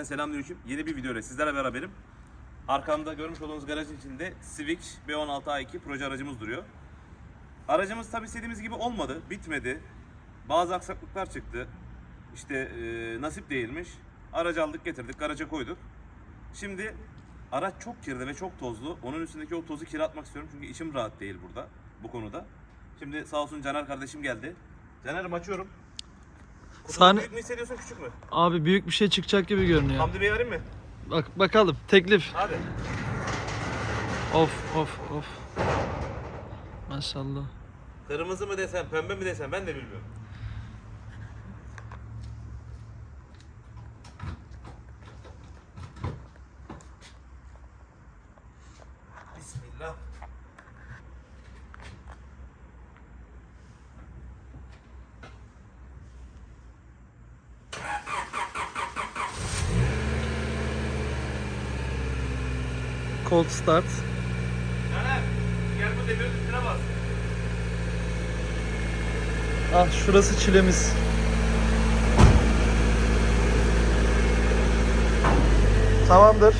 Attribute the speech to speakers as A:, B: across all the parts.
A: Cümleten selamünaleyküm. Yeni bir videoyla sizlerle beraberim. Arkamda görmüş olduğunuz garajın içinde Civic B16A2 proje aracımız duruyor. Aracımız tabi istediğimiz gibi olmadı, bitmedi. Bazı aksaklıklar çıktı. İşte e, nasip değilmiş. Aracı aldık getirdik, garaja koyduk. Şimdi araç çok kirli ve çok tozlu. Onun üstündeki o tozu kire atmak istiyorum çünkü içim rahat değil burada bu konuda. Şimdi sağ olsun Caner kardeşim geldi. Caner'im açıyorum.
B: Sahne-
A: büyük mü hissediyorsun küçük mü?
B: Abi büyük bir şey çıkacak gibi görünüyor.
A: Hamdi Bey arayayım mı?
B: Bak bakalım teklif.
A: Hadi.
B: Of of of. Maşallah.
A: Kırmızı mı desem, pembe mi desem ben de bilmiyorum. Bismillah.
B: Cold start.
A: Gel bu demirin üstüne bas.
B: Ah şurası çilemiz. Tamamdır.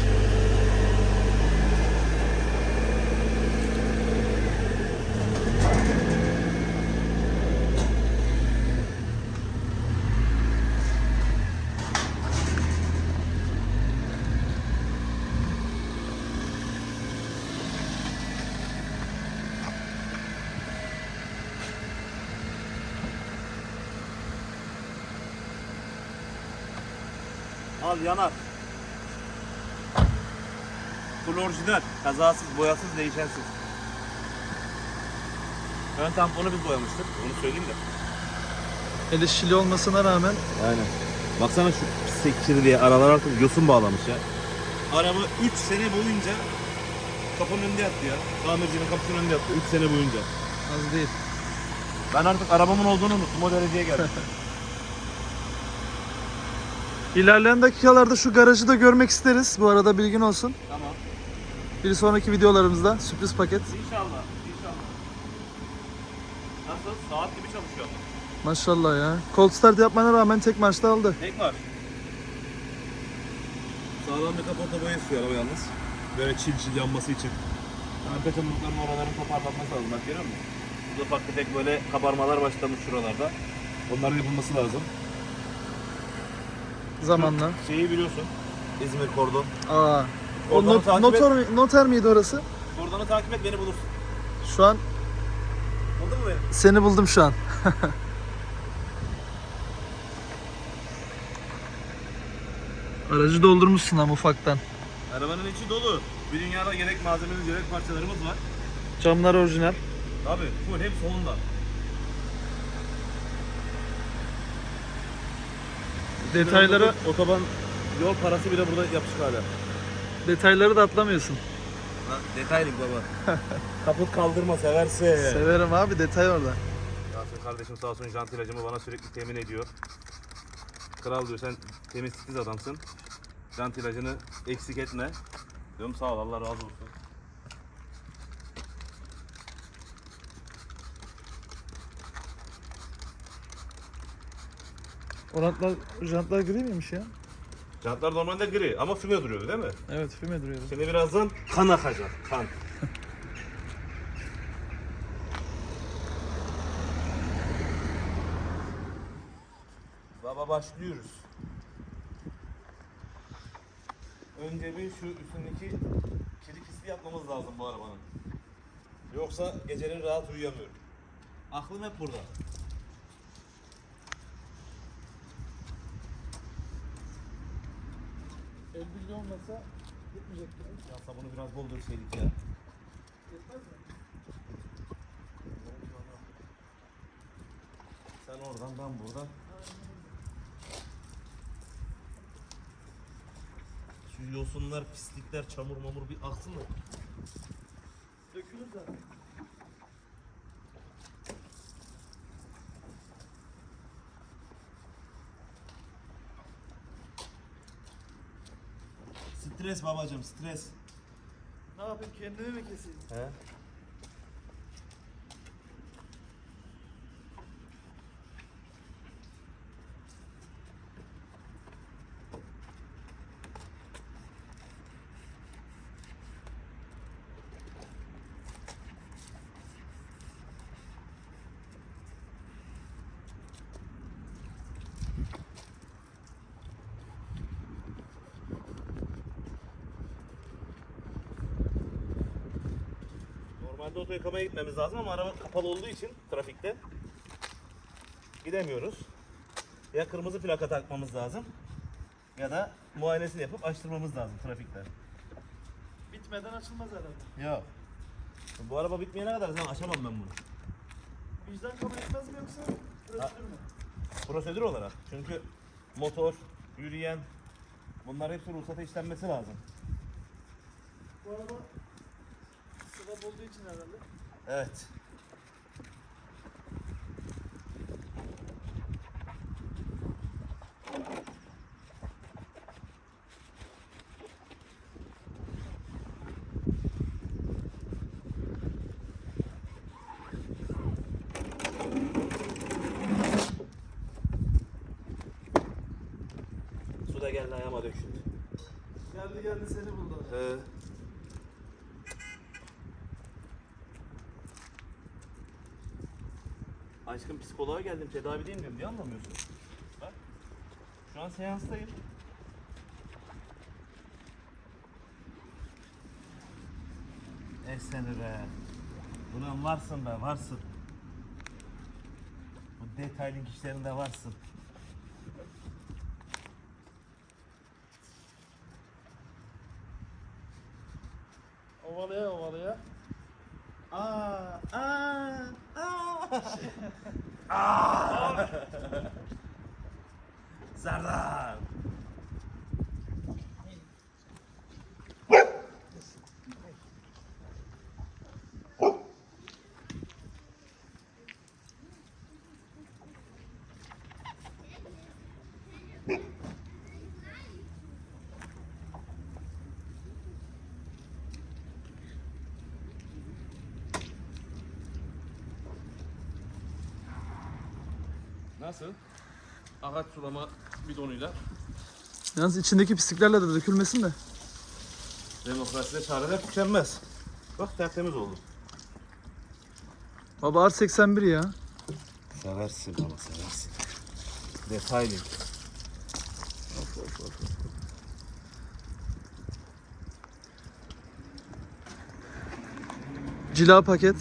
A: Al yanar. Full orijinal. Kazasız, boyasız, değişensiz. Ön tamponu biz boyamıştık. Onu söyleyeyim de.
B: Eli şili olmasına rağmen
A: Aynen. Baksana şu sekçiri diye aralar artık yosun bağlamış ya. Araba 3 sene boyunca kapının önünde yattı ya. Tamircinin kapısının önünde yattı 3 sene boyunca.
B: az değil.
A: Ben artık arabamın olduğunu unuttum o dereceye geldim.
B: İlerleyen dakikalarda şu garajı da görmek isteriz. Bu arada bilgin olsun.
A: tamam.
B: Bir sonraki videolarımızda sürpriz paket.
A: İnşallah. İnşallah. Nasıl? Saat gibi çalışıyor ama.
B: Maşallah ya. Cold start yapmana rağmen tek maçta aldı.
A: Tek var. Sağlam bir kaporta boya istiyor araba yalnız. Böyle çil çil yanması için. Arka çamurlukların oraların toparlanması lazım. Bak görüyor musun? Burada ufak tefek böyle kabarmalar başlamış şuralarda. Onların yapılması lazım.
B: Zamanla.
A: Şeyi biliyorsun. İzmir kordon.
B: Aa. O not,
A: takip
B: noter, mi- noter miydi orası?
A: Kordonu takip et beni bulursun.
B: Şu an
A: Buldun mu beni?
B: seni buldum şu an. Aracı doldurmuşsun ama ufaktan.
A: Arabanın içi dolu. Bir dünyada gerek malzememiz gerek parçalarımız var.
B: Camlar orijinal.
A: Abi full hep solunda.
B: Detayları
A: Otoban yol parası bile burada yapışık hala.
B: detayları da atlamıyorsun.
A: Lan detaylık baba. Kaput kaldırma severse.
B: Severim abi detay orada.
A: Yasin kardeşim sağ olsun jant ilacımı bana sürekli temin ediyor. Kral diyor sen temiz titiz adamsın. Jant ilacını eksik etme. Diyorum sağ ol Allah razı olsun.
B: Orantlar, jantlar gri miymiş ya?
A: Jantlar normalde gri ama füme duruyordu değil mi?
B: Evet füme duruyor.
A: Şimdi birazdan kan akacak. Kan. Baba başlıyoruz. Önce bir şu üstündeki kiri pisliği yapmamız lazım bu arabanın. Yoksa geceleri rahat uyuyamıyorum. Aklım hep burada.
B: Bilgi olmasa gitmeyecek.
A: Ya sabunu biraz bol dökseydik ya.
B: Yetmez mi?
A: Sen oradan ben buradan. Şu yosunlar, pislikler, çamur mamur bir aksın da.
B: Dökülür zaten.
A: Stres babacım, stres.
B: Ne yapayım kendimi mi keseyim?
A: He? Anda oto yıkamaya gitmemiz lazım ama araba kapalı olduğu için trafikte gidemiyoruz. Ya kırmızı plaka takmamız lazım ya da muayenesini yapıp açtırmamız lazım trafikte.
C: Bitmeden açılmaz herhalde.
A: Yok. Bu araba bitmeyene kadar zaten açamam ben bunu.
C: Vicdan kabul etmez mi yoksa prosedür mü?
A: Prosedür olarak. Çünkü motor, yürüyen bunlar hepsi ruhsata işlenmesi lazım.
C: Bu araba sıvap olduğu için herhalde.
A: Evet. Su da geldi ayağıma döküldü.
C: Geldi geldi seni buldu.
A: Ee, Aşkım psikoloğa geldim tedavideyim diyorum. Niye anlamıyorsun? Bak. Şu an seanstayım. Eh seni be. Ulan varsın be varsın. Bu detayling işlerinde varsın.
C: Ovalaya ovalaya.
A: Aa, aa, aa. Aa. Serdar. Nasıl? Ağaç sulama bidonuyla
B: Yalnız içindeki pisliklerle de dökülmesin de.
A: demokraside çareler tükenmez. Bak tertemiz oldu.
B: Baba R81 ya.
A: Seversin ama seversin. Detayling.
B: Cila paket.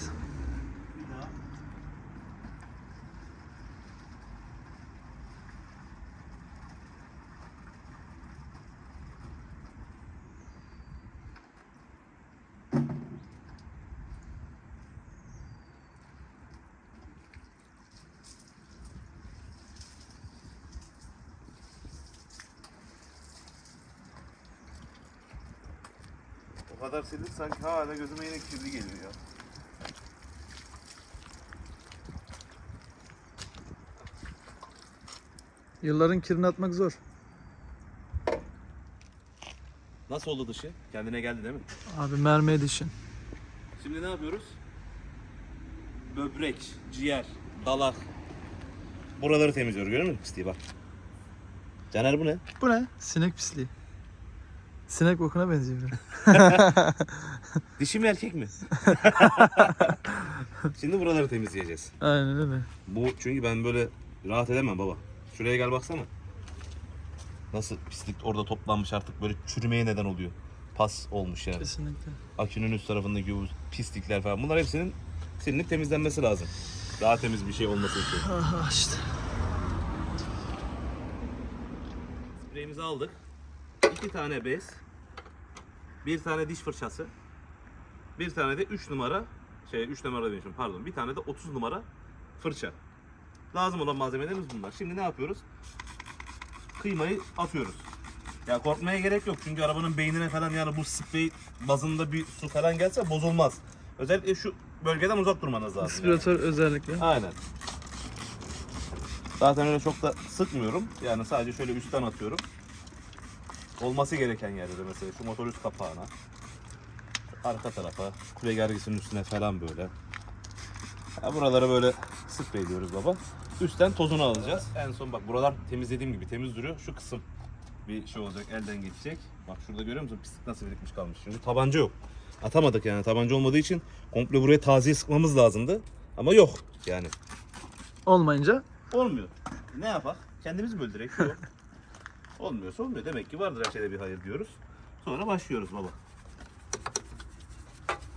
A: O kadar sildik sanki hala gözüme yine kirli geliyor ya.
B: Yılların kirini atmak zor.
A: Nasıl oldu dışı? Kendine geldi değil mi?
B: Abi mermiye dişin.
A: Şimdi ne yapıyoruz? Böbrek, ciğer, dalak. Buraları temizliyoruz görüyor musun pisliği bak. Caner bu ne?
B: Bu ne? Sinek pisliği. Sinek bokuna benziyor.
A: Dişi mi erkek mi? Şimdi buraları temizleyeceğiz.
B: Aynen öyle.
A: Bu çünkü ben böyle rahat edemem baba. Şuraya gel baksana. Nasıl pislik orada toplanmış artık böyle çürümeye neden oluyor. Pas olmuş yani.
B: Kesinlikle.
A: Akünün üst tarafındaki bu pislikler falan bunlar hepsinin silinip temizlenmesi lazım. Daha temiz bir şey olması için.
B: Ah işte.
A: Spreyimizi aldık. İki tane bez. Bir tane diş fırçası. Bir tane de 3 numara şey 3 numara demişim pardon. Bir tane de 30 numara fırça. Lazım olan malzemelerimiz bunlar. Şimdi ne yapıyoruz? Kıymayı atıyoruz. Ya korkmaya gerek yok çünkü arabanın beynine falan yani bu sprey bazında bir su falan gelse bozulmaz. Özellikle şu bölgeden uzak durmanız lazım. yani.
B: Aspiratör özellikle.
A: Aynen. Zaten öyle çok da sıkmıyorum. Yani sadece şöyle üstten atıyorum. Olması gereken yerde de mesela şu motor üst kapağına. Arka tarafa, kule gergisinin üstüne falan böyle. Ya buralara böyle spreyliyoruz baba. Üstten tozunu alacağız. En son bak buralar temizlediğim gibi temiz duruyor. Şu kısım bir şey olacak, elden geçecek. Bak şurada görüyor musun pislik nasıl birikmiş kalmış. Çünkü tabanca yok. Atamadık yani tabanca olmadığı için komple buraya taziye sıkmamız lazımdı. Ama yok yani.
B: Olmayınca
A: Olmuyor. Ne yapak? Kendimiz mi öldürek? Yok. Olmuyorsa olmuyor. Demek ki vardır her şeyde bir hayır diyoruz. Sonra başlıyoruz baba.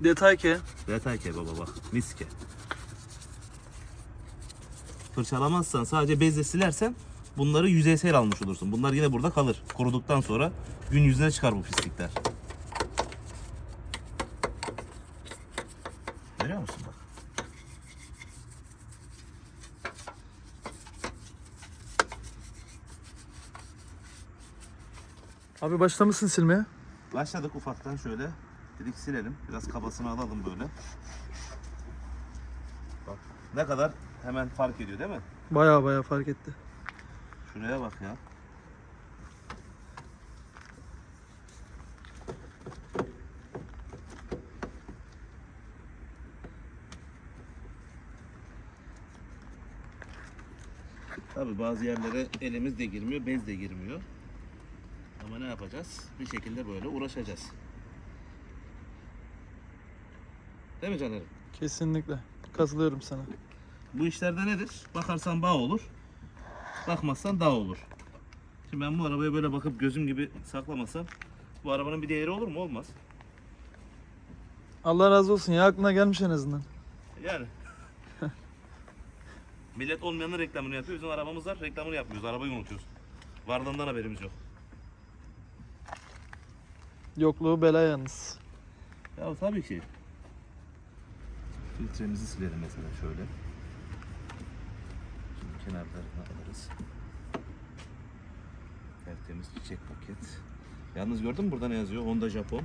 B: Detay ki.
A: Detay ke baba bak. Miske. Fırçalamazsan sadece bezle silersen bunları yüzeysel almış olursun. Bunlar yine burada kalır. Kuruduktan sonra gün yüzüne çıkar bu pislikler. Görüyor musun bak?
B: Abi başlamışsın silmeye.
A: Başladık ufaktan şöyle. Dedik silelim. Biraz kabasını alalım böyle. Bak ne kadar hemen fark ediyor değil mi?
B: Baya baya fark etti.
A: Şuraya bak ya. Tabi bazı yerlere elimiz de girmiyor, bez de girmiyor. Ama ne yapacağız? Bir şekilde böyle uğraşacağız. Değil mi Caner'im?
B: Kesinlikle. Katılıyorum sana.
A: Bu işlerde nedir? Bakarsan bağ olur. Bakmazsan dağ olur. Şimdi ben bu arabaya böyle bakıp gözüm gibi saklamasam bu arabanın bir değeri olur mu? Olmaz.
B: Allah razı olsun ya aklına gelmiş en azından.
A: Yani. Millet olmayanın reklamını yapıyor. Bizim arabamız var. Reklamını yapmıyoruz. Arabayı unutuyoruz. Varlığından haberimiz yok.
B: Yokluğu bela yalnız.
A: Ya tabii ki. Filtremizi silelim mesela şöyle. Şimdi kenarlarını alırız. Tertemiz çiçek paket. Yalnız gördün mü burada ne yazıyor? Honda Japon.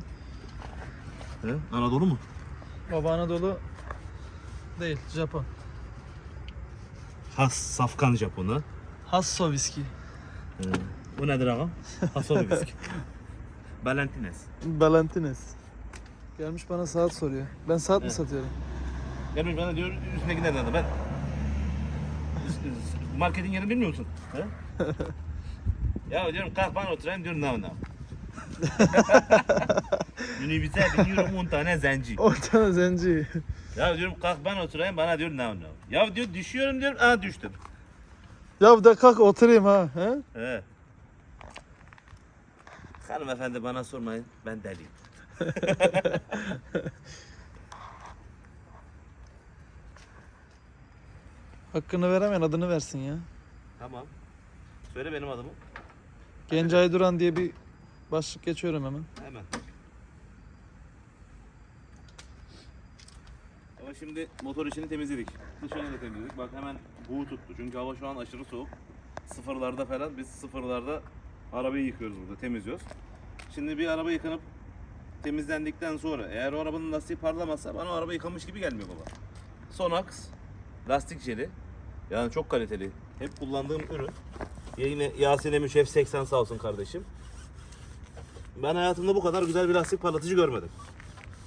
A: He? Anadolu mu?
B: Baba Anadolu değil Japon.
A: Has Safkan Japonu.
B: Hasso viski.
A: He. Bu nedir ağam? Hasol viski. Valentines.
B: Valentines. Gelmiş bana saat soruyor. Ben saat mi
A: Evet.
B: satıyorum?
A: Gelmiş bana diyor üstündeki nereden? Ben marketin yerini bilmiyor musun? He? ya diyorum kalk bana oturayım diyorum nav nav. Minibüse biniyorum 10 tane zenci.
B: Ortana zenci.
A: Ya diyorum kalk ben oturayım bana diyor nav nav. Ya diyor düşüyorum diyorum aa düştüm.
B: ya bir de kalk oturayım ha. He?
A: He. Hanımefendi bana sormayın ben deliyim.
B: Hakkını veremeyen adını versin ya.
A: Tamam. Söyle benim adımı.
B: Gencay Duran diye bir başlık geçiyorum hemen.
A: Hemen. Ama şimdi motor içini temizledik. Dışarını da temizledik. Bak hemen buğu tuttu. Çünkü hava şu an aşırı soğuk. Sıfırlarda falan biz sıfırlarda arabayı yıkıyoruz burada temizliyoruz. Şimdi bir araba yıkanıp temizlendikten sonra eğer o arabanın lastiği parlamazsa bana o araba yıkamış gibi gelmiyor baba. Sonax lastik jeli. Yani çok kaliteli. Hep kullandığım ürün. Yine Yasin Emiş F80 sağ olsun kardeşim. Ben hayatımda bu kadar güzel bir lastik parlatıcı görmedim.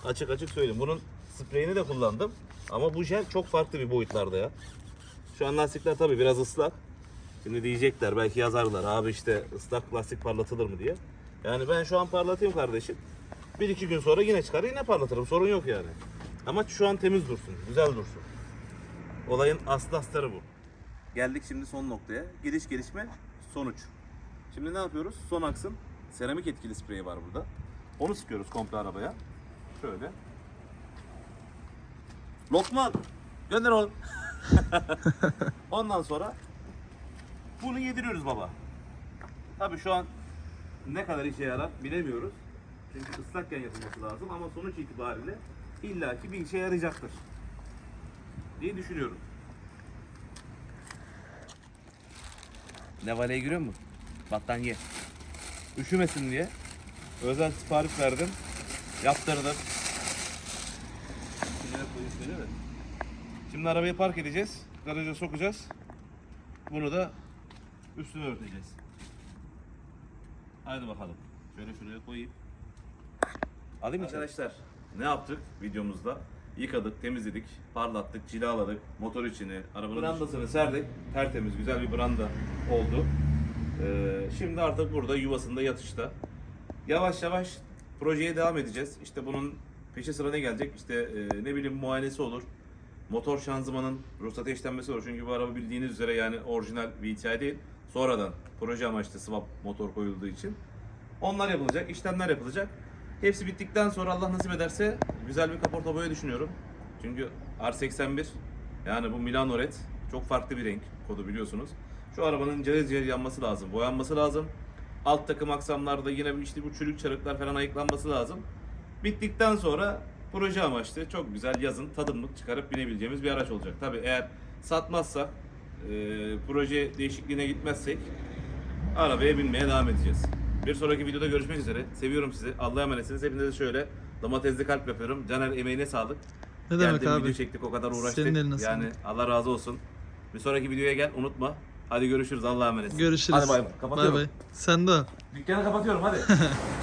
A: Açık açık söyleyeyim. Bunun spreyini de kullandım. Ama bu jel çok farklı bir boyutlarda ya. Şu an lastikler tabii biraz ıslak. Şimdi diyecekler belki yazarlar abi işte ıslak lastik parlatılır mı diye. Yani ben şu an parlatayım kardeşim. Bir iki gün sonra yine çıkar yine parlatırım sorun yok yani. Ama şu an temiz dursun, güzel dursun. Olayın aslı astarı bu. Geldik şimdi son noktaya. Giriş gelişme sonuç. Şimdi ne yapıyoruz? Sonax'ın seramik etkili spreyi var burada. Onu sıkıyoruz komple arabaya. Şöyle. Lokman! Gönder oğlum. Ondan sonra bunu yediriyoruz baba. Tabi şu an ne kadar işe yarar bilemiyoruz. Çünkü ıslakken yapılması lazım ama sonuç itibariyle illaki bir işe yarayacaktır. Diye düşünüyorum. Ne valeye giriyor mu? Battaniye. Üşümesin diye özel sipariş verdim. Yaptırdım. Şimdi arabayı park edeceğiz. Garaja sokacağız. Bunu da üstüne örteceğiz. Haydi bakalım. Şöyle şuraya koyayım. Alayım arkadaşlar? Ne yaptık videomuzda? Yıkadık, temizledik, parlattık, cilaladık, motor içini, arabanın brandasını serdik. Tertemiz, güzel bir branda oldu. Ee, şimdi artık burada yuvasında yatışta. Yavaş yavaş projeye devam edeceğiz. İşte bunun peşi sıra ne gelecek? İşte e, ne bileyim muayenesi olur. Motor şanzımanın ruhsat işlenmesi olur. Çünkü bu araba bildiğiniz üzere yani orijinal VTI değil. Sonradan proje amaçlı swap motor koyulduğu için. Onlar yapılacak, işlemler yapılacak. Hepsi bittikten sonra Allah nasip ederse güzel bir kaporta boya düşünüyorum. Çünkü R81 yani bu Milano Red çok farklı bir renk kodu biliyorsunuz. Şu arabanın cayır cayır yanması lazım, boyanması lazım. Alt takım aksamlarda yine işte bu çürük çarıklar falan ayıklanması lazım. Bittikten sonra proje amaçlı çok güzel yazın tadımlık çıkarıp binebileceğimiz bir araç olacak. Tabi eğer satmazsak, e, proje değişikliğine gitmezsek arabaya binmeye devam edeceğiz. Bir sonraki videoda görüşmek üzere. Seviyorum sizi. Allah'a emanetsiniz. Hepinize şöyle domatesli kalp yapıyorum. Caner emeğine sağlık.
B: Ne demek
A: Geldin,
B: abi?
A: Video çektik o kadar uğraştık.
B: Senin eline
A: yani
B: sağlık.
A: Allah razı olsun. Bir sonraki videoya gel unutma. Hadi görüşürüz. Allah'a emanet.
B: Görüşürüz.
A: Hadi bay bay. Kapatıyorum.
B: Bay bay. Sen de.
A: Dükkanı kapatıyorum hadi.